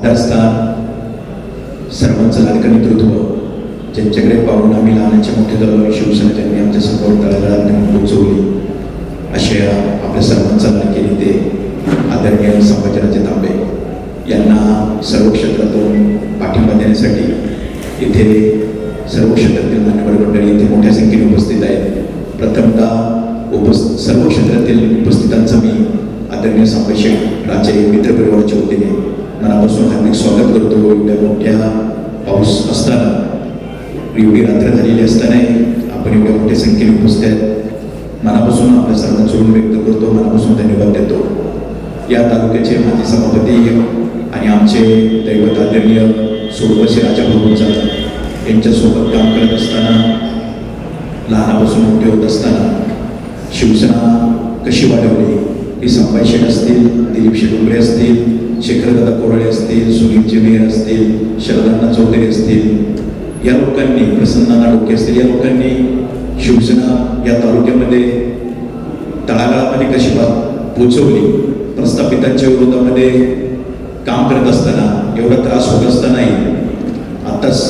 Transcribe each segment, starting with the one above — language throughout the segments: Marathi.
आधारस्थान सर्वांचं लाडकं नेतृत्व ज्यांच्याकडे पाहून आम्ही लहानाचे मोठे झालो शिवसेना त्यांनी आमच्यासमोर तळागाळात नेऊन पोचवली असे आपल्या सर्वांचा लाडके नेते आदरणीय संभाजीराजे तांबे. यांना सर्व क्षेत्रातून पाठिंबा देण्यासाठी इथे सर्व क्षेत्रातील मान्यवर मंडळी इथे मोठ्या संख्येने उपस्थित आहेत. प्रथमतः उपस् सर्व क्षेत्रातील उपस्थितांचा मी आदरणीय संभाषण राजे मित्रपरिवाराच्या वतीने मनापासून हार्दिक स्वागत करतो. एवढ्या मोठ्या पाऊस असताना एवढी रात्र झालेली असतानाही आपण एवढ्या मोठ्या संख्येने उपस्थित आहेत. मनापासून आपल्या सर्वांचं व्यक्त करतो मनापासून धन्यवाद देतो. या तालुक्याचे माजी सभापती आणि आमचे दैवत आदरणीय सोडवशी राजा भाऊचा यांच्यासोबत काम करत असताना लहानापासून मोठे होत असताना शिवसेना कशी वाढवली? ही संभाई शेठ असतील दिलीप शेटुंबरे असतील शेखरदादा कोरळे असतील सुनील चिमेर असतील शरदांना चौधरी असतील या लोकांनी प्रसन्नाना डोके असतील या लोकांनी शिवसेना या तालुक्यामध्ये तळागाळामध्ये कशी पा पोचवली? प्रस्थापितांच्या विरोधामध्ये काम करत असताना एवढा त्रास होत असतानाही आताच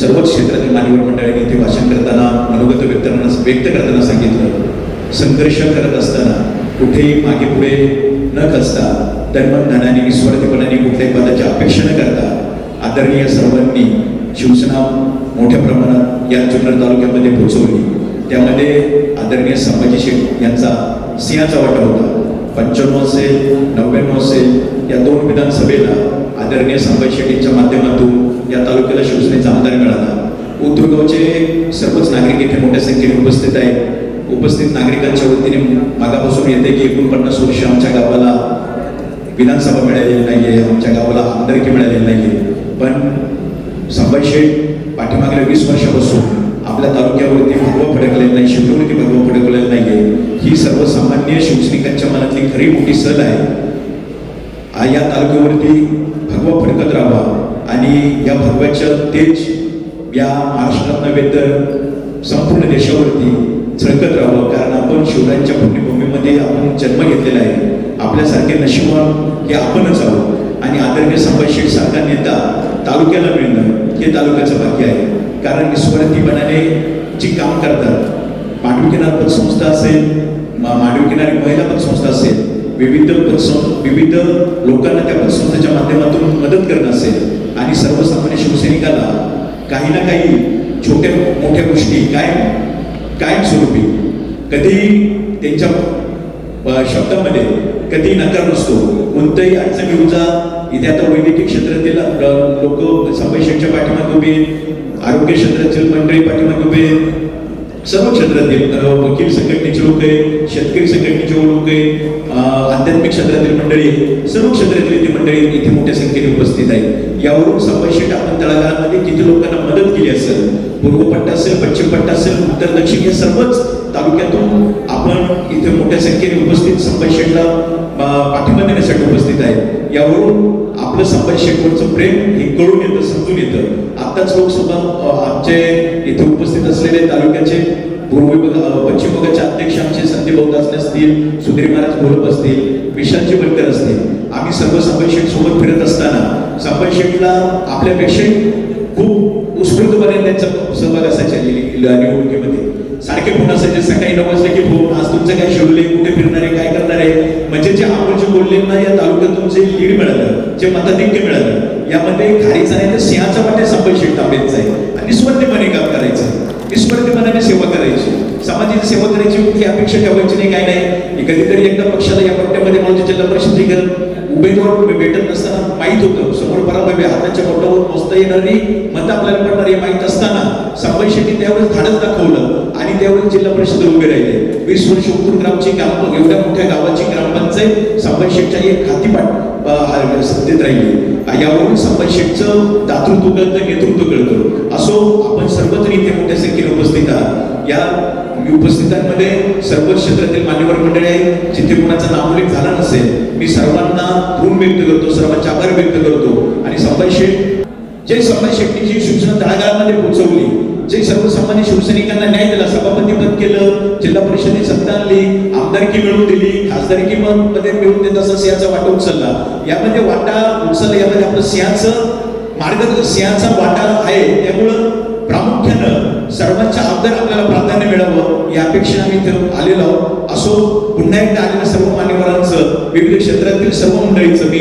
सर्वच क्षेत्रातील मान्यवर मंडळाने इथे भाषण करताना मनोगत व्यक्त करताना व्यक्त करताना सांगितलं. संघर्ष करत असताना कुठेही मागे पुढे न कसता धर्म धनाने निस्वार्थीपणाने कुठल्याही पदाची अपेक्षा न करता आदरणीय सर्वांनी शिवसेना मोठ्या प्रमाणात या जुन्नर तालुक्यामध्ये पोहोचवली. त्यामध्ये आदरणीय संभाजी शेठ यांचा सिंहाचा वाटा होता. पंच्याण्णव असेल नव्याण्णव असेल या दोन विधानसभेला आदरणीय संभाजी शेठ यांच्या माध्यमातून या तालुक्याला शिवसेनेचा आमदार मिळाला. उद्योगाचे सर्वच नागरिक इथे मोठ्या संख्येने उपस्थित आहेत. उपस्थित नागरिकांच्या वतीने मागापासून येते की एकोणपन्नास वर्ष आमच्या गावाला विधानसभा मिळालेली नाहीये आमच्या गावाला आमदारकी मिळालेली नाहीये. पण संभाजी शेठ पाठीमागल्या वीस वर्षापासून आपल्या तालुक्यावरती भगवा फडकलेला नाही शिववरती भगवा फडकलेला नाहीये. ही सर्वसामान्य शिवसैनिकांच्या मनातली खरी मोठी सल आहे. या तालुक्यावरती भगवा फडकत राहावा आणि या भगव्याचं तेज या महाराष्ट्रात नव्हे तर संपूर्ण देशावरती झळकत राहावं. कारण आपण शिवरायांच्या पुण्यभूमीमध्ये आपण जन्म घेतलेला आहे. आपल्यासारखे नशिबान हे आपणच आहोत. आणि आदरणीय संभाजी शेठ सारखा नेता तालुक्याला मिळणं हे तालुक्याचं भाग्य आहे. कारण निस्वार्थीपणाने जी काम करतात मांडवी किनार पतसंस्था असेल मा- मांडवी किनारी महिला पतसंस्था असेल विविध पतसं विविध लोकांना त्या पतसंस्थेच्या माध्यमातून मदत करणं असेल आणि सर्वसामान्य शिवसैनिकाला काही ना काही छोट्या मोठ्या गोष्टी काय कायमस्वरूपी कधी त्यांच्या शब्दामध्ये कधी नकार नसतो कोणत्याही अडचणी येऊन जा इथे आता वैद्यकीय क्षेत्रातील लोक संभाषणच्या पाठीमागे उभे आहेत. आरोग्य क्षेत्रातील मंडळी पाठीमागे उभे आहेत. सर्व क्षेत्रातील वकील संघटनेचे लोक आहेत शेतकरी संघटनेचे लोक आहेत आध्यात्मिक क्षेत्रातील मंडळी सर्व क्षेत्रातील ती मंडळी इथे मोठ्या संख्येने उपस्थित आहेत. यावरून संभाषण आपण तळागाळामध्ये किती लोकांना मदत केली असेल पूर्व पट्टा असेल पश्चिम पट्टा असेल उत्तर दक्षिण या सर्वच तालुक्यातून आपण इथे मोठ्या संख्येने उपस्थित संभाजी पाठिंबा देण्यासाठी उपस्थित आहेत. यावरून आपलं संभाजी शेठवरचं प्रेम हे कळून येतं समजून येतं. आताच लोकसभा आमचे इथे उपस्थित असलेले तालुक्याचे पूर्व पश्चिम विभागाचे अध्यक्ष आमचे संदीप दासने असतील सुधीर महाराज घोलप असतील विशालजी बनकर असतील. आम्ही सर्व संभाजी शेठ सोबत फिरत असताना संभाजी शेठला आपल्यापेक्षा खूप उत्स्फूर्तपणे त्यांचा सहभाग असायचा निवडणुकीमध्ये. सारखे फोन असायचे सकाळी नऊ वाजता की फोन आज तुमचं काय शिवले कुठे फिरणार आहे काय करणार आहे? म्हणजे जे आपण जे बोलले ना या तालुक्यात तुमचे लीड मिळालं जे मताधिक्य मिळालं यामध्ये खारीचा नाही तर सिंहाचा वाटे संभाजी शेट आहे आणि स्वतःपणे काम करायचं. निस्वार्थीपणाने सेवा करायची. समाजाची सेवा करायची कुठली अपेक्षा ठेवायची नाही काय नाही. कधीतरी एकदा पक्षाला या पट्ट्यामध्ये म्हणून जिल्हा परिषद उमेदवार भेटत नसताना माहीत होतं. समोर पराभवी हाताच्या बोटावर पोचता येणारी मतं आपल्याला पडणारी माहीत असताना संभाजी शेट्टी त्यावेळेस धाडच दाखवलं आणि त्यावेळेस जिल्हा परिषद उभे राहिले. वीस वर्ष उतरून ग्रामची ग्राम एवढ्या मोठ्या गावाची ग्रामपंचायत संभाजी शेठच्या एक हातीपाट म्हणजे सत्तेत राहिली. यावरून संभाजी शेठचं दातृत्व कळतं नेतृत्व कळतं. असो आपण सर्वत्र इथे मोठ्या संख्येने उपस्थित आहात. या उपस्थितांमध्ये सर्व क्षेत्रातील मान्यवर मंडळी आहेत जिथे कोणाचा नामोल्लेख झाला नसेल मी सर्वांना ऋण व्यक्त करतो सर्वांचे आभार व्यक्त करतो. आणि संभाजी शेठ जे संभाजी शेट्टीची तळागाळामध्ये पोहोचवली जे सर्वसामान्य शिवसैनिकांना न्याय दिला सभापती पद केलं जिल्हा परिषदेत सत्ता आणली आमदारकी मिळवून दिली खासदारकी मध्ये मिळवून देत असं सिंहाचा वाटा उचलला. यामध्ये वाटा उचलला यामध्ये आपलं सिंहाचं मार्ग सिंहाचा वाटा आहे त्यामुळं प्रामुख्यानं सर्वांच्या आमदार आपल्याला प्राधान्य मिळावं या अपेक्षेने आम्ही इथं आलेलो आहोत. असो पुन्हा एकदा आलेल्या सर्व मान्यवरांचं विविध क्षेत्रातील सर्व मंडळीचं मी